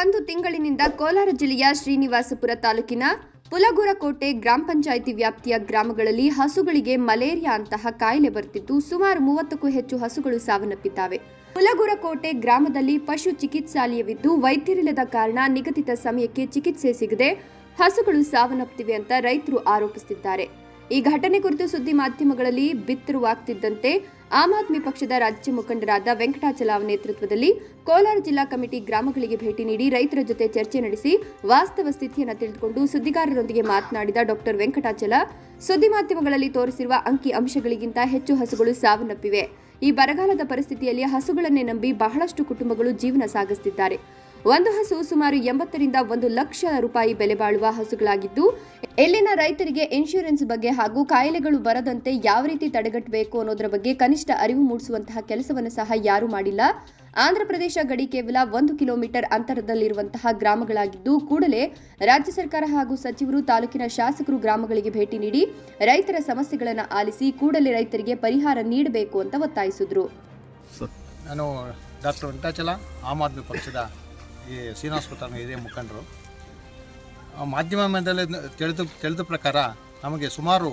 ಒಂದು ತಿಂಗಳಿನಿಂದ ಕೋಲಾರ ಜಿಲ್ಲೆಯ ಶ್ರೀನಿವಾಸಪುರ ತಾಲೂಕಿನ ಪುಲಗುರಕೋಟೆ ಗ್ರಾಮ ಪಂಚಾಯಿತಿ ವ್ಯಾಪ್ತಿಯ ಗ್ರಾಮಗಳಲ್ಲಿ ಹಸುಗಳಿಗೆ ಮಲೇರಿಯಾ ಅಂತಹ ಕಾಯಿಲೆ ಬರ್ತಿದ್ದು, ಸುಮಾರು ಮೂವತ್ತಕ್ಕೂ ಹೆಚ್ಚು ಹಸುಗಳು ಸಾವನ್ನಪ್ಪಿದ್ದಾವೆ. ಪುಲಗುರಕೋಟೆ ಗ್ರಾಮದಲ್ಲಿ ಪಶು ಚಿಕಿತ್ಸಾಲಯವಿದ್ದು, ವೈದ್ಯರಿಲ್ಲದ ಕಾರಣ ನಿಗದಿತ ಸಮಯಕ್ಕೆ ಚಿಕಿತ್ಸೆ ಸಿಗದೆ ಹಸುಗಳು ಸಾವನ್ನಪ್ಪುತ್ತಿವೆ ಅಂತ ರೈತರು ಆರೋಪಿಸುತ್ತಿದ್ದಾರೆ ಈ ಘಟನೆ ಕುರಿತು ಸುದ್ದಿ ಮಾಧ್ಯಮಗಳಲ್ಲಿ ಬಿತ್ತರವಾಗ್ತಿದ್ದಂತೆ ಆಮ್ ಆದ್ಮಿ ಪಕ್ಷದ ರಾಜ್ಯ ಮುಖಂಡರಾದ ವೆಂಕಟಾಚಲ ನೇತೃತ್ವದಲ್ಲಿ ಕೋಲಾರ ಜಿಲ್ಲಾ ಕಮಿಟಿ ಗ್ರಾಮಗಳಿಗೆ ಭೇಟಿ ನೀಡಿ ರೈತರ ಜೊತೆ ಚರ್ಚೆ ನಡೆಸಿ ವಾಸ್ತವ ಸ್ಥಿತಿಯನ್ನು ತಿಳಿದುಕೊಂಡು ಸುದ್ದಿಗಾರರೊಂದಿಗೆ ಮಾತನಾಡಿದ ಡಾಕ್ಟರ್ ವೆಂಕಟಾಚಲ, ಸುದ್ದಿ ಮಾಧ್ಯಮಗಳಲ್ಲಿ ತೋರಿಸಿರುವ ಅಂಕಿ ಅಂಶಗಳಿಗಿಂತ ಹೆಚ್ಚು ಹಸುಗಳು ಸಾವನ್ನಪ್ಪಿವೆ. ಈ ಬರಗಾಲದ ಪರಿಸ್ಥಿತಿಯಲ್ಲಿ ಹಸುಗಳನ್ನೇ ನಂಬಿ ಬಹಳಷ್ಟು ಕುಟುಂಬಗಳು ಜೀವನ ಸಾಗಿಸುತ್ತಿದ್ದಾರೆ. ಒಂದು ಹಸು ಸುಮಾರು ಎಂಬತ್ತರಿಂದ ಒಂದು ಲಕ್ಷ ರೂಪಾಯಿ ಬೆಲೆ ಬಾಳುವ ಹಸುಗಳಾಗಿದ್ದು ಇಲ್ಲಿನ ರೈತರಿಗೆ ಇನ್ಶೂರೆನ್ಸ್ ಬಗ್ಗೆ ಹಾಗೂ ಕಾಯಿಲೆಗಳು ಬರದಂತೆ ಯಾವ ರೀತಿ ತಡೆಗಟ್ಟಬೇಕು ಅನ್ನೋದರ ಬಗ್ಗೆ ಕನಿಷ್ಠ ಅರಿವು ಮೂಡಿಸುವಂತಹ ಕೆಲಸವನ್ನು ಸಹ ಯಾರೂ ಮಾಡಿಲ್ಲ. ಆಂಧ್ರಪ್ರದೇಶ ಗಡಿ ಕೇವಲ ಒಂದು ಕಿಲೋಮೀಟರ್ ಅಂತರದಲ್ಲಿರುವಂತಹ ಗ್ರಾಮಗಳಾಗಿದ್ದು, ಕೂಡಲೇ ರಾಜ್ಯ ಸರ್ಕಾರ ಹಾಗೂ ಸಚಿವರು ತಾಲೂಕಿನ ಶಾಸಕರು ಗ್ರಾಮಗಳಿಗೆ ಭೇಟಿ ನೀಡಿ ರೈತರ ಸಮಸ್ಯೆಗಳನ್ನು ಆಲಿಸಿ ಕೂಡಲೇ ರೈತರಿಗೆ ಪರಿಹಾರ ನೀಡಬೇಕು ಅಂತ ಒತ್ತಾಯಿಸಿದ್ರು. ನಾನು ಡಾಕ್ಟರ್ ವೆಂಕಟಾಚಲ ಆಮ್ ಆದ್ಮಿ ಪಕ್ಷದ ಈ ಶ್ರೀನಿವಾಸಪುರ ಹಿರಿಯ ಮುಖಂಡರು. ಮಾಧ್ಯಮ ಮಾಧ್ಯಮದಲ್ಲಿ ತಿಳಿದು, ತಿಳಿದ ಪ್ರಕಾರ ನಮಗೆ ಸುಮಾರು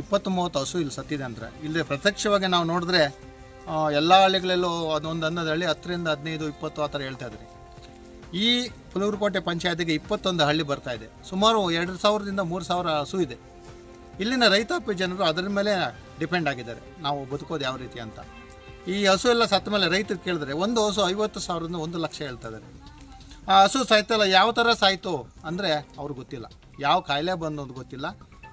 ಇಪ್ಪತ್ತು ಮೂವತ್ತು ಹಸು ಇಲ್ಲಿ ಸತ್ತಿದೆ ಅಂದರೆ. ಇಲ್ಲಿ ಪ್ರತ್ಯಕ್ಷವಾಗಿ ನಾವು ನೋಡಿದ್ರೆ ಎಲ್ಲ ಹಳ್ಳಿಗಳಲ್ಲೂ ಅದೊಂದು ಅನ್ನದ ಹಳ್ಳಿ ಹತ್ತರಿಂದ ಹದಿನೈದು, ಇಪ್ಪತ್ತು ಆ ಥರ ಹೇಳ್ತಾ ಇದ್ರಿ. ಈ ಪುಲೂರುಕೋಟೆ ಪಂಚಾಯತಿಗೆ ಇಪ್ಪತ್ತೊಂದು ಹಳ್ಳಿ ಬರ್ತಾ ಇದೆ. ಸುಮಾರು ಎರಡು ಸಾವಿರದಿಂದ ಮೂರು ಸಾವಿರ ಹಸು ಇದೆ. ಇಲ್ಲಿನ ರೈತಾಪಿ ಜನರು ಅದರ ಮೇಲೆ ಡಿಪೆಂಡ್ ಆಗಿದ್ದಾರೆ. ನಾವು ಬದುಕೋದು ಯಾವ ರೀತಿ ಅಂತ. ಈ ಹಸು ಎಲ್ಲ ಸತ್ತ ಮೇಲೆ ರೈತರು ಕೇಳಿದ್ರೆ ಒಂದು ಹಸು ಐವತ್ತು ಸಾವಿರದಿಂದ ಒಂದು ಲಕ್ಷ ಹೇಳ್ತಾ ಇದ್ದಾರೆ. ಆ ಹಸು ಸಾಯ್ತಲ್ಲ ಯಾವ ಥರ ಸಾಯ್ತು ಅಂದರೆ ಅವ್ರಿಗೆ ಗೊತ್ತಿಲ್ಲ. ಯಾವ ಕಾಯಿಲೆ ಅಂತ ಗೊತ್ತಿಲ್ಲ.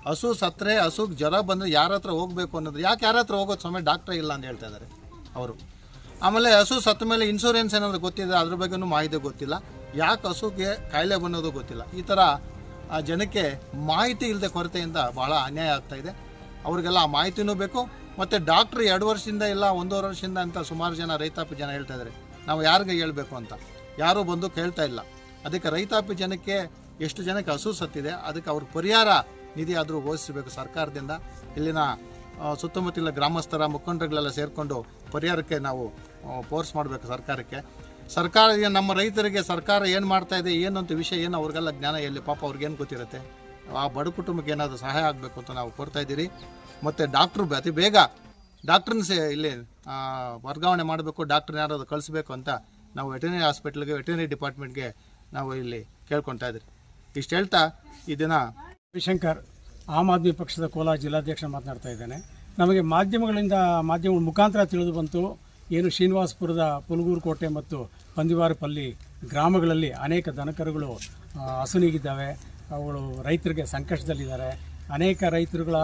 ಹಸು ಸತ್ತರೆ ಹಸುಗೆ ಜ್ವರ ಬಂದರೆ ಯಾರ ಹತ್ರ ಹೋಗಬೇಕು ಅನ್ನೋದು, ಯಾಕೆ ಯಾರ ಹತ್ರ ಹೋಗೋದು ಸಮಯ ಡಾಕ್ಟ್ರೇ ಇಲ್ಲ ಅಂತ ಹೇಳ್ತಾ ಇದ್ದಾರೆ ಅವರು. ಆಮೇಲೆ ಹಸು ಸತ್ತ ಮೇಲೆ ಇನ್ಶೂರೆನ್ಸ್ ಏನಾದರೂ ಗೊತ್ತಿದೆ? ಅದ್ರ ಬಗ್ಗೆನೂ ಮಾಹಿತಿ ಗೊತ್ತಿಲ್ಲ. ಯಾಕೆ ಹಸುಗೆ ಕಾಯಿಲೆ ಬನ್ನೋದು ಗೊತ್ತಿಲ್ಲ. ಈ ಥರ ಜನಕ್ಕೆ ಮಾಹಿತಿ ಇಲ್ಲದೆ ಕೊರತೆಯಿಂದ ಭಾಳ ಅನ್ಯಾಯ ಆಗ್ತಾ ಇದೆ. ಅವ್ರಿಗೆಲ್ಲ ಆ ಮಾಹಿತಿನೂ ಬೇಕು. ಮತ್ತು ಡಾಕ್ಟ್ರ್ ಎರಡು ವರ್ಷದಿಂದ ಇಲ್ಲ, ಒಂದೂವರೆ ವರ್ಷದಿಂದ ಅಂತ ಸುಮಾರು ಜನ ರೈತಾಪಿ ಜನ ಹೇಳ್ತಾ ಇದ್ದಾರೆ. ನಾವು ಯಾರಿಗೆ ಹೇಳಬೇಕು ಅಂತ? ಯಾರೂ ಬಂದು ಕೇಳ್ತಾ ಇಲ್ಲ. ಅದಕ್ಕೆ ರೈತಾಪಿ ಜನಕ್ಕೆ ಎಷ್ಟು ಜನಕ್ಕೆ ಹಸು ಸತ್ತಿದೆ, ಅದಕ್ಕೆ ಅವ್ರ ಪರಿಹಾರ ನಿಧಿ ಆದರೂ ಘೋಷಿಸಬೇಕು ಸರ್ಕಾರದಿಂದ. ಇಲ್ಲಿನ ಸುತ್ತಮುತ್ತಲ ಗ್ರಾಮಸ್ಥರ, ಮುಖಂಡರುಗಳೆಲ್ಲ ಸೇರಿಕೊಂಡು ಪರಿಹಾರಕ್ಕೆ ನಾವು ಫೋರ್ಸ್ ಮಾಡಬೇಕು ಸರ್ಕಾರಕ್ಕೆ. ಸರ್ಕಾರ ನಮ್ಮ ರೈತರಿಗೆ ಸರ್ಕಾರ ಏನು ಮಾಡ್ತಾ ಇದೆ ಏನು ಅಂತ ವಿಷಯ, ಏನು ಅವ್ರಿಗೆಲ್ಲ ಜ್ಞಾನ ಎಲ್ಲಿ? ಪಾಪ ಅವ್ರಿಗೇನು ಗೊತ್ತಿರುತ್ತೆ? ಆ ಬಡ ಕುಟುಂಬಕ್ಕೆ ಏನಾದರೂ ಸಹಾಯ ಆಗಬೇಕು ಅಂತ ನಾವು ಕೋರ್ತಾ ಇದ್ದೀರಿ. ಮತ್ತು ಡಾಕ್ಟ್ರು ಅತಿ ಬೇಗ ಡಾಕ್ಟ್ರನ್ನ ಸೇ ಇಲ್ಲಿ ವರ್ಗಾವಣೆ ಮಾಡಬೇಕು, ಡಾಕ್ಟ್ರನ್ನ ಯಾರಾದ್ರು ಕಳಿಸ್ಬೇಕು ಅಂತ ನಾವು ವೆಟನರಿ ಹಾಸ್ಪಿಟ್ಲಿಗೆ ವೆಟನರಿ ಡಿಪಾರ್ಟ್ಮೆಂಟ್ಗೆ ನಾವು ಇಲ್ಲಿ ಕೇಳ್ಕೊತಾ ಇದ್ರಿ. ಇಷ್ಟು ಹೇಳ್ತಾ ಈ ದಿನ ರವಿಶಂಕರ್ ಆಮ್ ಆದ್ಮಿ ಪಕ್ಷದ ಕೋಲಾರ ಜಿಲ್ಲಾಧ್ಯಕ್ಷ ಮಾತನಾಡ್ತಾ ಇದ್ದೇನೆ. ನಮಗೆ ಮಾಧ್ಯಮಗಳಿಂದ, ಮಾಧ್ಯಮಗಳ ಮುಖಾಂತರ ತಿಳಿದು ಬಂತು, ಏನು ಶ್ರೀನಿವಾಸಪುರದ ಪುಲಗೂರು ಕೋಟೆ ಮತ್ತು ಪಂದಿವಾರಪಲ್ಲಿ ಗ್ರಾಮಗಳಲ್ಲಿ ಅನೇಕ ದನಕರುಗಳು ಹಸುನೀಗಿದ್ದಾವೆ ಅವುಗಳು ರೈತರಿಗೆ ಸಂಕಷ್ಟದಲ್ಲಿದ್ದಾರೆ. ಅನೇಕ ರೈತರುಗಳ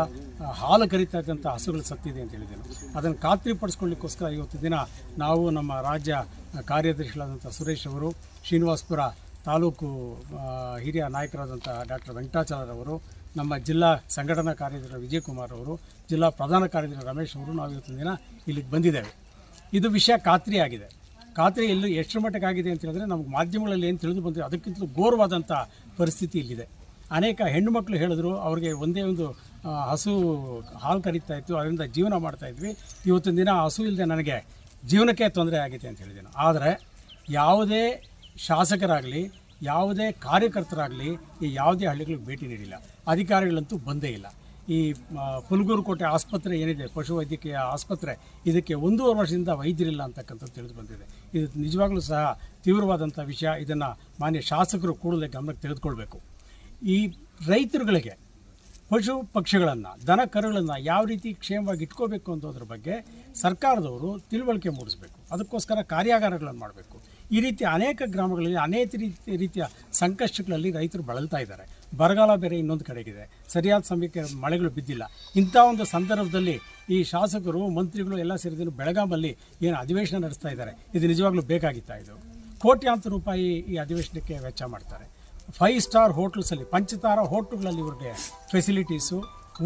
ಹಾಲು ಕರಿತಕ್ಕಂಥ ಹಸುಗಳು ಸತ್ತಿದೆ ಅಂತ ಹೇಳಿದ್ದೇನೆ. ಅದನ್ನು ಖಾತ್ರಿಪಡಿಸ್ಕೊಳ್ಳಿಕ್ಕೋಸ್ಕರ ಇವತ್ತು ದಿನ ನಾವು ನಮ್ಮ ರಾಜ್ಯ ಕಾರ್ಯದರ್ಶಿಗಳಾದಂಥ ಸುರೇಶ್ ಅವರು, ಶ್ರೀನಿವಾಸ್ಪುರ ತಾಲೂಕು ಹಿರಿಯ ನಾಯಕರಾದಂಥ ಡಾಕ್ಟರ್ ವೆಂಕಟಾಚಾರ್ಯರವರು ನಮ್ಮ ಜಿಲ್ಲಾ ಸಂಘಟನಾ ಕಾರ್ಯದರ್ಶಿ ವಿಜಯಕುಮಾರ್ ಅವರು, ಜಿಲ್ಲಾ ಪ್ರಧಾನ ಕಾರ್ಯದರ್ಶಿ ರಮೇಶ್ ಅವರು ನಾವು ಇವತ್ತಿನ ದಿನ ಇಲ್ಲಿಗೆ ಬಂದಿದ್ದೇವೆ. ಇದು ವಿಷಯ ಖಾತ್ರಿಯಾಗಿದೆ. ಖಾತ್ರಿ ಎಲ್ಲೂ ಎಷ್ಟರ ಮಟ್ಟಕ್ಕಾಗಿದೆ ಅಂತ ಹೇಳಿದ್ರೆ ನಮ್ಗೆ ಮಾಧ್ಯಮಗಳಲ್ಲಿ ಏನು ತಿಳಿದು ಬಂದಿದೆ ಅದಕ್ಕಿಂತಲೂ ಘೋರವಾದಂಥ ಪರಿಸ್ಥಿತಿ ಇಲ್ಲಿದೆ. ಅನೇಕ ಹೆಣ್ಣು ಮಕ್ಕಳು ಹೇಳಿದ್ರು, ಅವ್ರಿಗೆ ಒಂದೇ ಒಂದು ಹಸು ಹಾಲು ಕರೀತಾ ಇತ್ತು, ಅದರಿಂದ ಜೀವನ ಮಾಡ್ತಾ ಇದ್ವಿ. ಇವತ್ತಿನ ದಿನ ಹಸು ಇಲ್ಲದೆ ನನಗೆ ಜೀವನಕ್ಕೆ ತೊಂದರೆ ಆಗಿದೆ ಅಂತ ಹೇಳಿದ್ದೇನೆ ಆದರೆ ಯಾವುದೇ ಶಾಸಕರಾಗಲಿ, ಯಾವುದೇ ಕಾರ್ಯಕರ್ತರಾಗಲಿ ಈ ಯಾವುದೇ ಹಳ್ಳಿಗಳಿಗೆ ಭೇಟಿ ನೀಡಿಲ್ಲ. ಅಧಿಕಾರಿಗಳಂತೂ ಬಂದೇ ಇಲ್ಲ. ಈ ಕೋಟೆ ಆಸ್ಪತ್ರೆ ಏನಿದೆ, ಪಶುವೈದ್ಯಕೀಯ ಆಸ್ಪತ್ರೆ, ಇದಕ್ಕೆ ಒಂದೂವರೆ ವರ್ಷದಿಂದ ವೈದ್ಯರಿಲ್ಲ ಅಂತಕ್ಕಂಥದ್ದು ತಿಳಿದು ಬಂದಿದೆ. ಇದು ನಿಜವಾಗ್ಲೂ ಸಹ ತೀವ್ರವಾದಂಥ ವಿಷಯ. ಇದನ್ನು ಮಾನ್ಯ ಶಾಸಕರು ಕೂಡಲೇ ಗಮನಕ್ಕೆ ತೆಗೆದುಕೊಳ್ಬೇಕು. ಈ ರೈತರುಗಳಿಗೆ, ಪಶು ಪಕ್ಷಿಗಳನ್ನು, ದನ ಕರುಗಳನ್ನು ಯಾವ ರೀತಿ ಕ್ಷೇಮವಾಗಿ ಇಟ್ಕೋಬೇಕು ಅನ್ನೋದ್ರ ಬಗ್ಗೆ ಸರ್ಕಾರದವರು ತಿಳುವಳಿಕೆ ಮೂಡಿಸಬೇಕು. ಅದಕ್ಕೋಸ್ಕರ ಕಾರ್ಯಾಗಾರಗಳನ್ನು ಮಾಡಬೇಕು. ಈ ರೀತಿ ಅನೇಕ ಗ್ರಾಮಗಳಲ್ಲಿ ಅನೇಕ ರೀತಿ, ರೀತಿಯ ಸಂಕಷ್ಟಗಳಲ್ಲಿ ರೈತರು ಬಳಲ್ತಾ ಇದ್ದಾರೆ. ಬರಗಾಲ ಬೇರೆ ಇನ್ನೊಂದು ಕಡೆಗಿದೆ. ಸರಿಯಾದ ಸಮಯಕ್ಕೆ ಮಳೆಗಳು ಬಿದ್ದಿಲ್ಲ. ಇಂಥ ಒಂದು ಸಂದರ್ಭದಲ್ಲಿ ಈ ಶಾಸಕರು, ಮಂತ್ರಿಗಳು ಎಲ್ಲ ಸೇರಿದ್ರು ಬೆಳಗಾಮಲ್ಲಿ ಏನು ಅಧಿವೇಶನ ನಡೆಸ್ತಾ ಇದ್ದಾರೆ. ಇದು ನಿಜವಾಗ್ಲೂ ಬೇಕಾಗಿತ್ತಾ ಇದು? ಕೋಟ್ಯಾಂತರ ರೂಪಾಯಿ ಈ ಅಧಿವೇಶನಕ್ಕೆ ವೆಚ್ಚ ಮಾಡ್ತಾರೆ. ಫೈವ್ ಸ್ಟಾರ್ ಹೋಟ್ಲ್ಸಲ್ಲಿ ಪಂಚತಾರ ಹೋಟ್ಲುಗಳಲ್ಲಿ ಇವ್ರಿಗೆ ಫೆಸಿಲಿಟೀಸು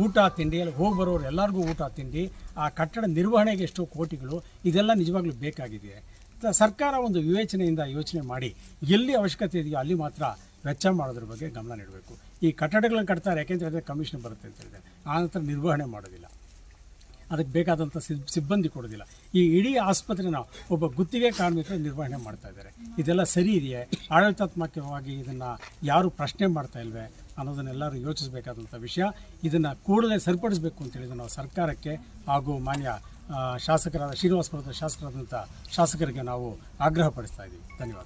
ಊಟ, ತಿಂಡಿ, ಅಲ್ಲಿ ಹೋಗಿ ಬರೋರು ಎಲ್ಲರಿಗೂ ಊಟ, ತಿಂಡಿ, ಆ ಕಟ್ಟಡ ನಿರ್ವಹಣೆಗೆ ಎಷ್ಟೋ ಕೋಟಿಗಳು, ಇದೆಲ್ಲ ನಿಜವಾಗ್ಲೂ ಬೇಕಾಗಿದೆ. ಸರ್ಕಾರ ಒಂದು ವಿವೇಚನೆಯಿಂದ ಯೋಚನೆ ಮಾಡಿ, ಎಲ್ಲಿ ಅವಶ್ಯಕತೆ ಇದೆಯೋ ಅಲ್ಲಿ ಮಾತ್ರ ವೆಚ್ಚ ಮಾಡೋದ್ರ ಬಗ್ಗೆ ಗಮನ ನೀಡಬೇಕು. ಈ ಕಟ್ಟಡಗಳನ್ನು ಕಟ್ತಾರೆ ಯಾಕೆಂತ ಹೇಳಿದ್ರೆ ಕಮಿಷನ್ ಬರುತ್ತೆ ಅಂತ ಹೇಳಿದ್ರೆ, ಆ ನಂತರ ನಿರ್ವಹಣೆ ಮಾಡೋದಿಲ್ಲ. ಅದಕ್ಕೆ ಬೇಕಾದಂಥ ಸಿಬ್- ಸಿಬ್ಬಂದಿ ಕೊಡೋದಿಲ್ಲ. ಈ ಇಡೀ ಆಸ್ಪತ್ರೆನ ಒಬ್ಬ ಗುತ್ತಿಗೆ ಕಾರ್ಮಿಕರು ನಿರ್ವಹಣೆ ಮಾಡ್ತಾ ಇದ್ದಾರೆ. ಇದೆಲ್ಲ ಸರಿ ಇದೆಯೇ? ಆಡಳಿತಾತ್ಮಕವಾಗಿ ಇದನ್ನು ಯಾರು ಪ್ರಶ್ನೆ ಮಾಡ್ತಾ ಇಲ್ವೇ ಅನ್ನೋದನ್ನೆಲ್ಲರೂ ಯೋಚಿಸಬೇಕಾದಂಥ ವಿಷಯ. ಇದನ್ನು ಕೂಡಲೇ ಸರಿಪಡಿಸಬೇಕು ಅಂತೇಳಿ ನಾವು ಸರ್ಕಾರಕ್ಕೆ ಹಾಗೂ ಮಾನ್ಯ ಶಾಸಕರಾದ, ಶ್ರೀನಿವಾಸಪುರದ ಶಾಸಕರಾದಂಥ ಶಾಸಕರಿಗೆ ನಾವು ಆಗ್ರಹಪಡಿಸ್ತಾ ಇದ್ದೀವಿ. ಧನ್ಯವಾದ